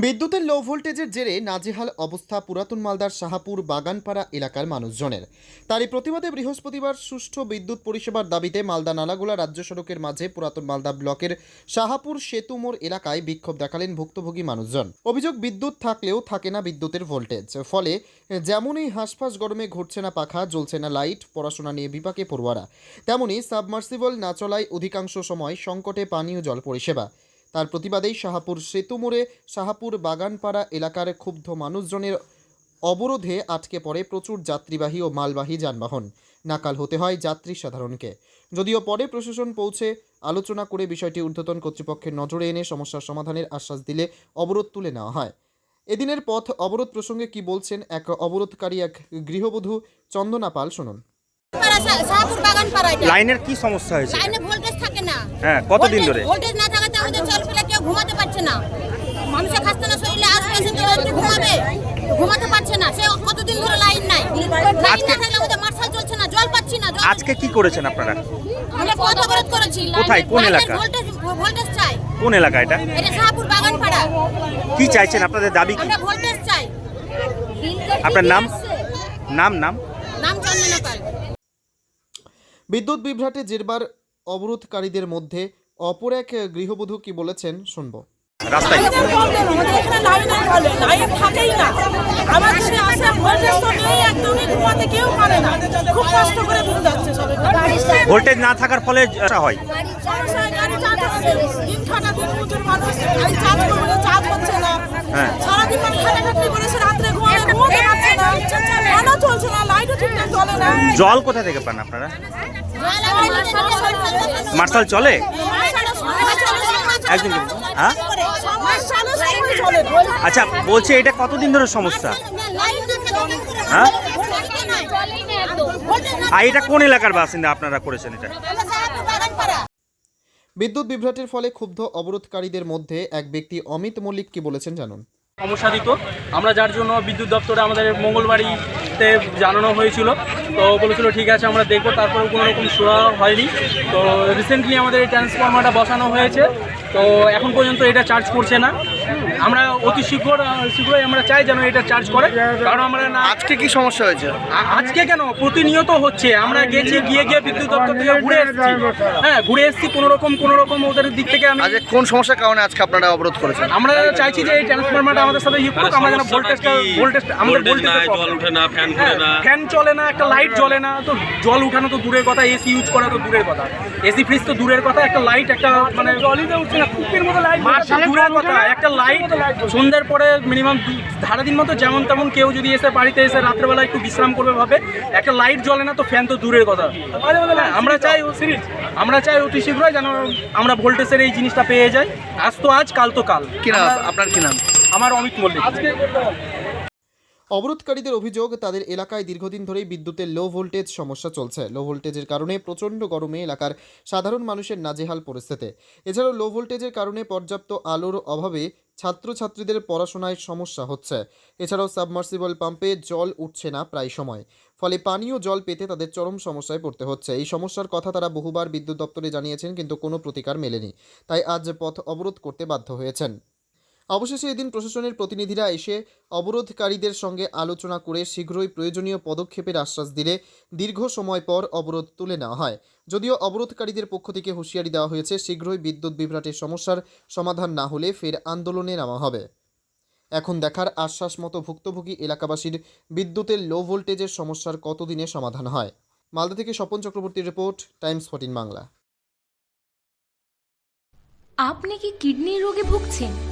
বিদ্যুতের লো ভোল্টেজের জেরে নাজেহাল অবস্থা পুরাতন মালদার শাহাপুর বাগানপাড়া এলাকার মানুষজনের। তারই প্রতিবাদে বৃহস্পতিবার সুষ্ঠু বিদ্যুৎ পরিষেবার দাবিতে মালদা নালাগোলা রাজ্য সড়কের মাঝে পুরাতন মালদা ব্লকের শাহাপুর সেতুমোড় এলাকায় বিক্ষোভ দেখালেন ভুক্তভোগী মানুষজন। অভিযোগ, বিদ্যুৎ থাকলেও থাকে না বিদ্যুতের ভোল্টেজ ফলে যেমনই হাঁসফাঁস গরমে ঘুরছে না পাখা, জ্বলছে না লাইট পড়াশোনা নিয়ে বিপাকে পড়ুয়ারা। তেমনি সাবমার্সিবল না চলায় অধিকাংশ সময় সংকটে পানীয় জল পরিষেবা। তার প্রতিবাদেই শাহাপুর সেতু মোড়ে শাহাপুর বাগানপাড়া এলাকার ক্ষুব্ধ মানুষজনের অবরোধে আটকে পড়ে প্রচুর যাত্রীবাহী ও মালবাহী যানবাহন। নাকাল হতে হয় যাত্রী সাধারণকে। যদিও পরে প্রশাসন পৌঁছে আলোচনা করে বিষয়টি ঊর্ধ্বতন কর্তৃপক্ষের নজরে এনে সমস্যার সমাধানের আশ্বাস দিলে অবরোধ তুলে নেওয়া হয়। এদিনের পথ অবরোধ প্রসঙ্গে কি বলছেন এক অবরোধকারী এক গৃহবধূ চন্দনা পাল শুনুন। লাইনের কি সমস্যা হয়েছে? লাইনে ভোল্টেজ থাকে না। হ্যাঁ, কতদিন ধরে? ভোল্টেজ না থাকাতে আমাদের ছেলে পেলে কেউ ঘুমাতে পারছে না। মানুষের খাস্তা না শরীরে আসবে কিন্তু ঘুমাবে। ঘুমাতে পারছে না। সে কতদিন ধরে লাইন নাই। লাইন না আজকে- থাকলে আমাদের মার্শাল চলছে না। জল পাচ্ছি না আজকে কি করেছেন আপনারা? আমরা কত অবরোধ করেছি। কোথায়? কোন এলাকা? ভোল্টেজ ভোল্টেজ চাই। কোন এলাকা এটা? এটা শাহপুর বাগান পাড়া কি চাইছেন আপনাদের দাবি কি? আমরা ভোল্টেজ চাই। আপনার নাম? নাম নাম? নাম চন্দনা পাল বিদ্যুৎ বিভ্রাটে জেরবার অবরোধকারীদের মধ্যে অপর এক গৃহবধূ কি বলেছেন শুনব। রাস্তায়। ভোল্টেজ না। খুব কষ্ট করে ঘুম যাচ্ছে সবাই ভোল্টেজ না থাকার ফলে হয় গাড়ি চার্জ হচ্ছে দিন খাটা দিন মজুর মানুষ গাড়ি চার্জ করবে চার্জ হচ্ছে না হ্যাঁ। সারাদিন মানে খাটাখাটনি করে সে রাত্রে ঘুমালে ঘুমাতে পারছে না ফ্যানও চলছে না লাইটও ঠিকঠাক চলে না জল কোথা থেকে পান আপনারা? মার্শাল চলে? একদিন একদিন হ্যাঁ? আচ্ছা বলছে এটা কতদিন ধরে সমস্যা? হ্যাঁ? আর এটা কোন এলাকার বাসিন্দা আপনারা করেছেন এটা? বিদ্যুৎ বিভ্রাটের ফলে ক্ষুব্ধ অবরোধকারীদের মধ্যে এক ব্যক্তি অমিত মল্লিক কি বলেছেন জানুন। সমস্যা দিত। আমরা যার জন্য বিদ্যুৎ দপ্তরে আমাদের মঙ্গলবাড়িতে জানানো হয়েছিল। তো বলেছিল ঠিক আছে আমরা দেখব। তারপরে কোনো রকম শোনা হয়নি। তো রিসেন্টলি আমাদের এই ট্রান্সফর্মারটা বসানো হয়েছে। তো এখন পর্যন্ত এটা চার্জ করছে না। আমরা অতি শীঘ্র শীঘ্রই আমরা চাই যেন এটা চার্জ করে। কারণ আমরা না আজকে কি সমস্যা হয়েছে? আজকে কেন? প্রতিনিয়ত হচ্ছে। আমরা গেছি গিয়ে গিয়ে বিদ্যুৎ দপ্তর থেকে ঘুরে এসেছি। হ্যাঁ ঘুরে এসেছি। কোনো রকম কোনো রকম ওদের দিক থেকে আমি আজকে কোন সমস্যার কারণে আজকে আপনারা অবরোধ করেছেন? আমরা চাইছি যে এই ট্রান্সফরমারটা আমাদের সাথে ইউজ করুক। আমরা যেন ভোল্টেজটা ভোল্টেজটা আমাদের ভোল্টেজ জল উঠে না ফ্যান ফ্যান চলে না একটা লাইট জ্বলে না। তো জল উঠানো তো দূরের কথা এসি ইউজ করা তো দূরের কথা। এসি ফ্রিজ তো দূরের কথা একটা লাইট একটা মানে জলই তো উঠছে না কুপির মতো লাইট দূরের কথা একটা লাইট সন্ধ্যের পরে মিনিমাম সারা দিন মতো যেমন তেমন কেউ যদি এসে বাড়িতে এসে রাত্রেবেলা একটু বিশ্রাম করবে ভাবে একটা লাইট জ্বলে না তো ফ্যান তো দূরের কথা। হ্যাঁ, আমরা চাই আমরা চাই অতি শীঘ্রই যেন আমরা ভোল্টেজের এই জিনিসটা পেয়ে যাই। আজ তো আজ কাল তো কাল। কি আপনার কি নাম? আমার অমিত মল্লিক। অবরোধকারীদের অভিযোগ, তাদের এলাকায় দীর্ঘদিন ধরেই বিদ্যুতের লো ভোল্টেজ সমস্যা চলছে। লো ভোল্টেজের কারণে প্রচণ্ড গরমে এলাকার সাধারণ মানুষের নাজেহাল পরিস্থিতি। এছাড়াও লো ভোল্টেজের কারণে পর্যাপ্ত আলোর অভাবে ছাত্রছাত্রীদের পড়াশোনায় সমস্যা হচ্ছে। এছাড়াও সাবমার্সিবল পাম্পে জল উঠছে না প্রায় সময়। ফলে পানীয় জল পেতে তাদের চরম সমস্যায় পড়তে হচ্ছে। এই সমস্যার কথা তারা বহুবার বিদ্যুৎ দপ্তরে জানিয়েছেন, কিন্তু কোনো প্রতিকার মেলেনি। তাই আজ পথ অবরোধ করতে বাধ্য হয়েছেন। অবশেষে এদিন প্রশাসনের প্রতিনিধিরা এসে অবরোধকারীদের সঙ্গে আলোচনা করে শীঘ্রই প্রয়োজনীয় পদক্ষেপের আশ্বাস দিলে দীর্ঘ সময় পর অবরোধ তুলে নেওয়া হয়। যদিও অবরোধকারীদের পক্ষ থেকে হুঁশিয়ারি দেওয়া হয়েছে, শীঘ্রই বিদ্যুৎ বিভ্রাটের সমস্যার সমাধান না হলে ফের আন্দোলনে নামা হবে। এখন দেখার আশ্বাস মতো ভুক্তভোগী এলাকাবাসীর বিদ্যুতের লো ভোল্টেজের সমস্যার কতদিনে সমাধান হয়? মালদা থেকে স্বপন চক্রবর্তীর রিপোর্ট, টাইমস ফোর্টিন বাংলা। আপনি কি কিডনির রোগে ভুগছেন?